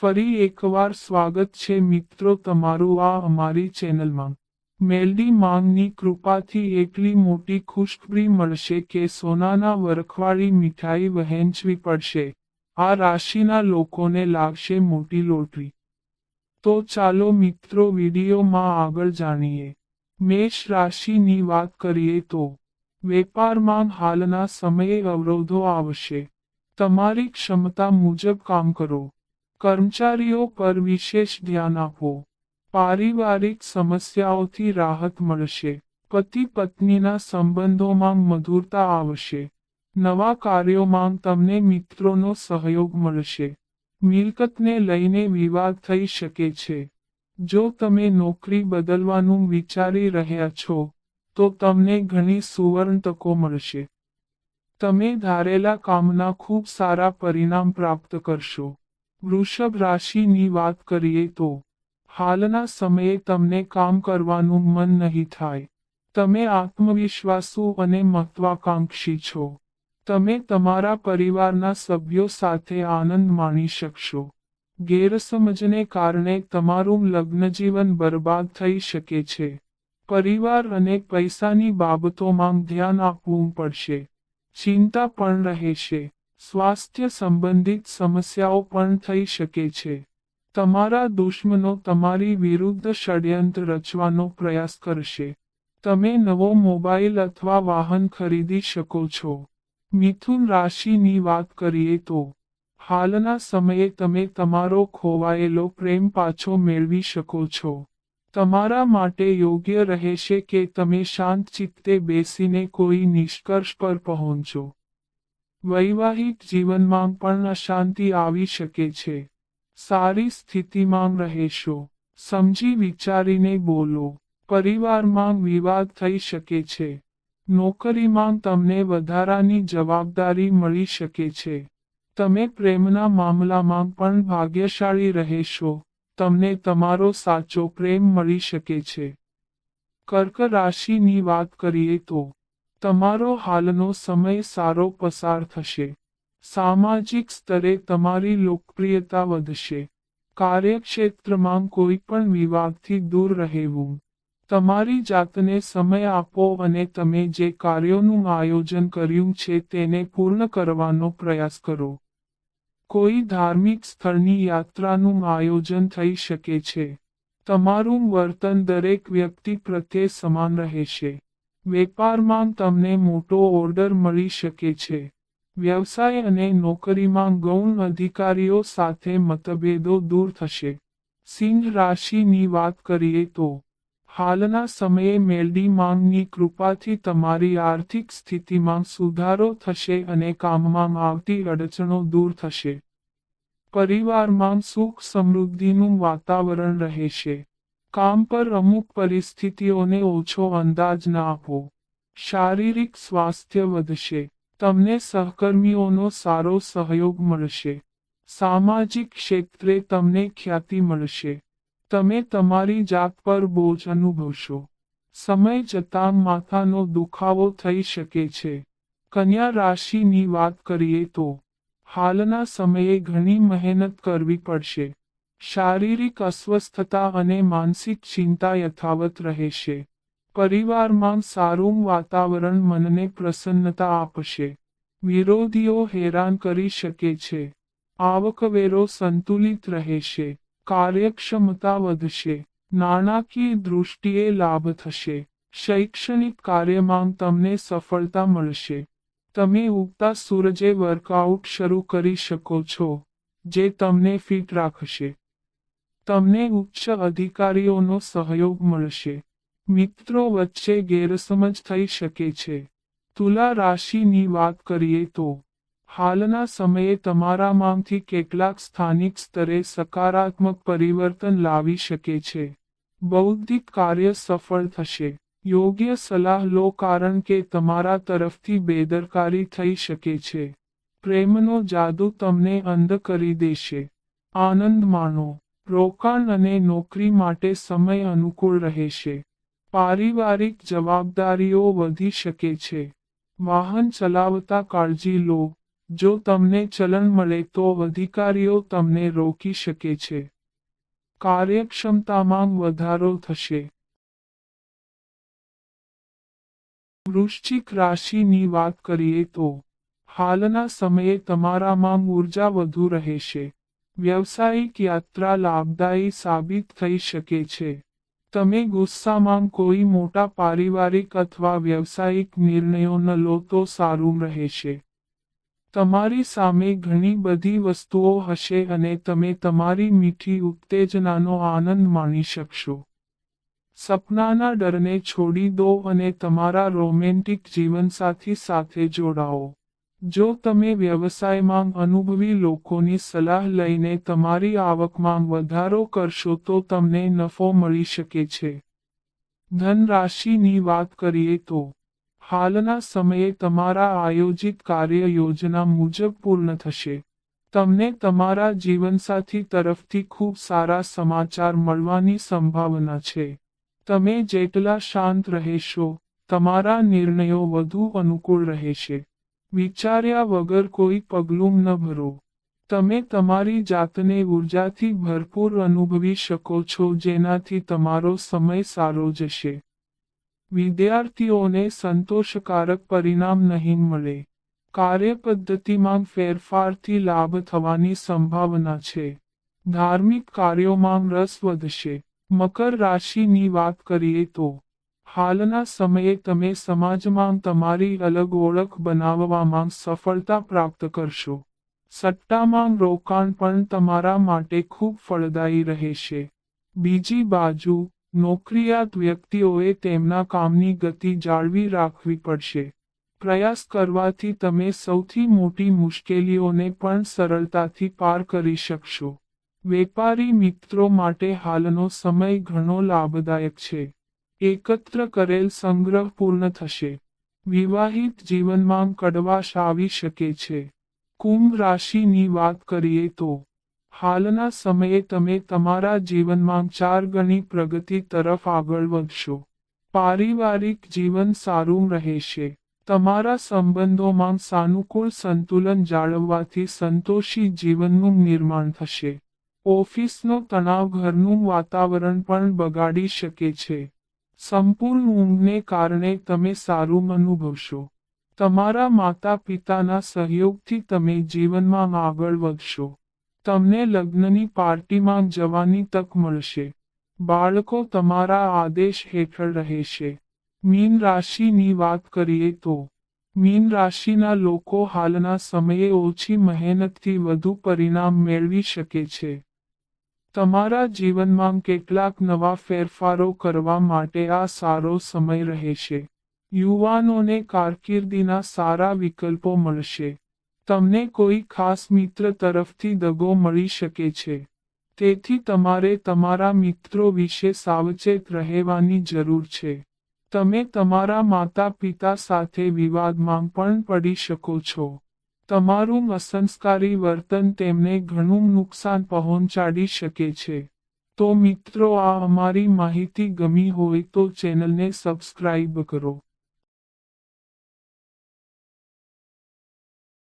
ફરી એકવાર સ્વાગત છે મિત્રો તમારું આ અમારી ચેનલમાં. મેલડી માંગની કૃપાથી એટલી મોટી ખુશખબરી મળશે કે સોનાના વરખવાળી મીઠાઈ વહેંચવી પડશે. આ રાશિના લોકોને લાગશે મોટી લોટરી. તો ચાલો મિત્રો વિડીયોમાં આગળ જાણીએ. મેષ રાશિની વાત કરીએ તો, વેપારમાં હાલના સમયે અવરોધો આવશે. તમારી ક્ષમતા મુજબ કામ કરો. કર્મચારીઓ પર વિશેષ ધ્યાન આપો. પારિવારિક સમસ્યાઓથી રાહત મળશે. પતિ પત્નીના સંબંધોમાં મધુરતા આવશે. નવા કાર્યોમાં તમને મિત્રોનો સહયોગ મળશે. મિલકતને લઈને વિવાદ થઈ શકે છે. જો તમે નોકરી બદલવાનું વિચારી રહ્યા છો, તો તમને ઘણી સુવર્ણ તકો મળશે. તમે ધારેલા કામના ખૂબ સારા પરિણામ પ્રાપ્ત કરશો. વૃષભ રાશિની વાત કરીએ તો, હાલના સમયે તમને કામ કરવાનું મન નહીં થાય. તમે આત્મવિશ્વાસુ અને મહત્વાકાંક્ષી છો. તમે તમારા પરિવારના સભ્યો સાથે આનંદ માણી શકશો. ગેરસમજને કારણે તમારું લગ્નજીવન બરબાદ થઈ શકે છે. પરિવાર અને પૈસાની બાબતોમાં ધ્યાન આપવું પડશે. ચિંતા પણ રહેશે. સ્વાસ્થ્ય સંબંધિત સમસ્યાઓ પણ થઈ શકે છે. તમારા દુશ્મનો તમારી વિરુદ્ધ ષડયંત્ર રચવાનો પ્રયાસ કરશે. તમે નવો મોબાઈલ અથવા વાહન ખરીદી શકો છો. મિથુન રાશિની વાત કરીએ તો, હાલના સમયે તમે તમારો ખોવાયેલો પ્રેમ પાછો મેળવી શકો છો. તમારા માટે યોગ્ય રહેશે કે તમે શાંત ચિત્તે બેસીને કોઈ નિષ્કર્ષ પર પહોંચો. વૈવાહિક જીવનમાં પણ અશાંતિ આવી શકે છે. સારી સ્થિતિમાં રહેશો. સમજી વિચારીને બોલો. પરિવારમાં વિવાદ થઈ શકે છે. નોકરીમાં તમને વધારાની જવાબદારી મળી શકે છે. તમે પ્રેમના મામલામાં પણ ભાગ્યશાળી રહેશો. તમને તમારો સાચો પ્રેમ મળી શકે છે. કર્ક રાશિની વાત કરીએ તો તમારો હાલનો સમય સારો પસાર થશે. સામાજિક સ્તરે તમારી લોકપ્રિયતા વધશે. કાર્યક્ષેત્રમાં કોઈ પણ વિવાદથી દૂર રહેવું. તમારી જાતને સમય આપો અને તમે જે કાર્યોનું આયોજન કર્યું છે તેને પૂર્ણ કરવાનો પ્રયાસ કરો. કોઈ ધાર્મિક સ્થળની યાત્રાનું આયોજન થઈ શકે છે. તમારું વર્તન દરેક વ્યક્તિ પ્રત્યે સમાન રહેશે. વેપારમાં તમને મોટો ઓર્ડર મળી શકે છે. વ્યવસાય અને નોકરીમાં ગૌણ અધિકારીઓ સાથે મતભેદો દૂર થશે. સિંહ રાશિની વાત કરીએ તો, હાલના સમયે મેલડી માંગની કૃપાથી તમારી આર્થિક સ્થિતિમાં સુધારો થશે અને કામમાં આવતી અડચણો દૂર થશે. પરિવારમાં સુખ સમૃદ્ધિનું વાતાવરણ રહેશે. કામ પર અમુક પરિસ્થિતિઓને ઓછો અંદાજ ના આપો. શારીરિક સ્વાસ્થ્ય વધશે. તમને સહકર્મીઓનો સારો સહયોગ મળશે. સામાજિક ક્ષેત્રે તમને ખ્યાતિ મળશે. તમે તમારી જાત પર બોજ અનુભવશો. સમય જતાં માથાનો દુખાવો થઈ શકે છે. કન્યા રાશિની વાત કરીએ તો, હાલના સમયે ઘણી મહેનત કરવી પડશે. શારીરિક અસ્વસ્થતા અને માનસિક ચિંતા યથાવત રહેશે. પરિવારમાં સારું વાતાવરણ મનને પ્રસન્નતા આપશે. વિરોધીઓ હેરાન કરી શકે છે. આવકવેરો સંતુલિત રહેશે. કાર્યક્ષમતા વધશે. નાણાકીય દૃષ્ટિએ લાભ થશે. શૈક્ષણિક કાર્યમાં તમને સફળતા મળશે. તમે ઉગતા સૂરજે વર્કઆઉટ શરૂ કરી શકો છો, જે તમને ફિટ રાખશે. તમને ઉચ્ચ અધિકારીઓનો સહયોગ મળશે. મિત્રો, વચ્ચે ગેરસમજ થઈ શકે છે. તુલા રાશિની વાત કરીએ તો, હાલના સમયે તમારામાંથી કેટલાક સ્થાનિક સ્તરે સકારાત્મક પરિવર્તન લાવી શકે છે. બૌદ્ધિક કાર્ય સફળ થશે. યોગ્ય સલાહ લો કારણ કે તમારા તરફથી બેદરકારી થઈ શકે છે. પ્રેમનો જાદુ તમને અંધ કરી દેશે. આનંદ માણો. રોકાણ અને નોકરી માટે સમય અનુકૂળ રહેશે. પારિવારિક જવાબદારીઓ વધી શકે છે. વાહન ચલાવતા કાળજી લો. જો તમને ચલણ મળે તો અધિકારીઓ તમને રોકી શકે છે. કાર્યક્ષમતામાં વધારો થશે. વૃશ્ચિક રાશિની વાત કરીએ તો, હાલના સમયે તમારામાં ઊર્જા વધુ રહેશે. વ્યવસાયિક યાત્રા લાભદાયી સાબિત થઈ શકે છે. તમે ગુસ્સામાં કોઈ મોટા પારિવારિક અથવા વ્યવસાયિક નિર્ણયો ન લો તો સારું રહેશે. તમારી સામે ઘણી બધી વસ્તુઓ હશે અને તમે તમારી મીઠી ઉત્તેજનાનો આનંદ માણી શકશો. સપનાના ડરને છોડી દો અને તમારા રોમેન્ટિક જીવનસાથી સાથે જોડાઓ. જો તમે વ્યવસાયમાં અનુભવી લોકોની સલાહ લઈને તમારી આવકમાં વધારો કરશો તો તમને નફો મળી શકે છે. ધનરાશિની વાત કરીએ તો, હાલના સમયે તમારા આયોજિત કાર્ય યોજના મુજબ પૂર્ણ થશે. તમને તમારા જીવનસાથી તરફથી ખૂબ સારા સમાચાર મળવાની સંભાવના છે. તમે જેટલા શાંત રહેશો, તમારા નિર્ણયો વધુ અનુકૂળ રહેશે. વિચાર્યા વગર કોઈ પગલું ન ભરો. તમે તમારી જાતને ઉર્જાથી ભરપૂર અનુભવી શકો છો, જેનાથી તમારો સમય સારો જશે. વિદ્યાર્થીઓને સંતોષકારક પરિણામ નહીં મળે. કાર્યપદ્ધતિમાં ફેરફારથી લાભ થવાની સંભાવના છે. ધાર્મિક કાર્યોમાં રસ વધશે. મકર રાશિની વાત કરીએ તો હાલના સમયે તમે સમાજમાં તમારી અલગ ઓળખ બનાવવામાં સફળતા પ્રાપ્ત કરશો. સટ્ટામાં રોકાણ પણ તમારા માટે ખૂબ ફળદાયી રહેશે. બીજી બાજુ, નોકરિયાત વ્યક્તિઓએ તેમના કામની ગતિ જાળવી રાખવી પડશે. પ્રયાસ કરવાથી તમે સૌથી મોટી મુશ્કેલીઓને પણ સરળતાથી પાર કરી શકશો. વેપારી મિત્રો માટે હાલનો સમય ઘણો લાભદાયક છે. એકત્ર કરેલ સંગ્રહ પૂર્ણ થશે. વિવાહિત જીવનમાં કડવાશ આવી શકે છે. કુંભ રાશિની વાત કરીએ તો, હાલના સમયે તમે તમારા જીવનમાં ચાર ગણી પ્રગતિ તરફ આગળ વધશો. પારિવારિક જીવન સારું રહેશે. તમારા સંબંધોમાં સાનુકૂળ સંતુલન જાળવવાથી સંતોષી જીવનનું નિર્માણ થશે. ઓફિસનો તણાવ ઘરનું વાતાવરણ પણ બગાડી શકે છે. સંપૂર્ણ ઊંઘને કારણે તમે સારું અનુભવશો. તમારા માતા પિતાના સહયોગથી તમે જીવનમાં આગળ વધશો. તમને લગ્નની પાર્ટીમાં જવાની તક મળશે. બાળકો તમારા આદેશ હેઠળ રહેશે. મીન રાશિની વાત કરીએ તો, મીન રાશિના લોકો હાલના સમયે ઓછી મહેનતથી વધુ પરિણામ મેળવી શકે છે. તમારા જીવનમાં કેટલાક નવા ફેરફારો કરવા માટે આ સારો સમય રહેશે. યુવાનોને કારકિર્દીના સારા વિકલ્પો મળશે. તમને કોઈ ખાસ મિત્ર તરફથી દગો મળી શકે છે. તેથી તમારે તમારા મિત્રો વિશે સાવચેત રહેવાની જરૂર છે. તમે તમારા માતા પિતા સાથે વિવાદમાં પણ પડી શકો છો. તમારું અસંસ્કારી વર્તન તેમને ઘણું નુકસાન પહોંચાડી શકે છે. તો મિત્રો, આ અમારી માહિતી ગમી હોય તો ચેનલને સબસ્ક્રાઇબ કરો.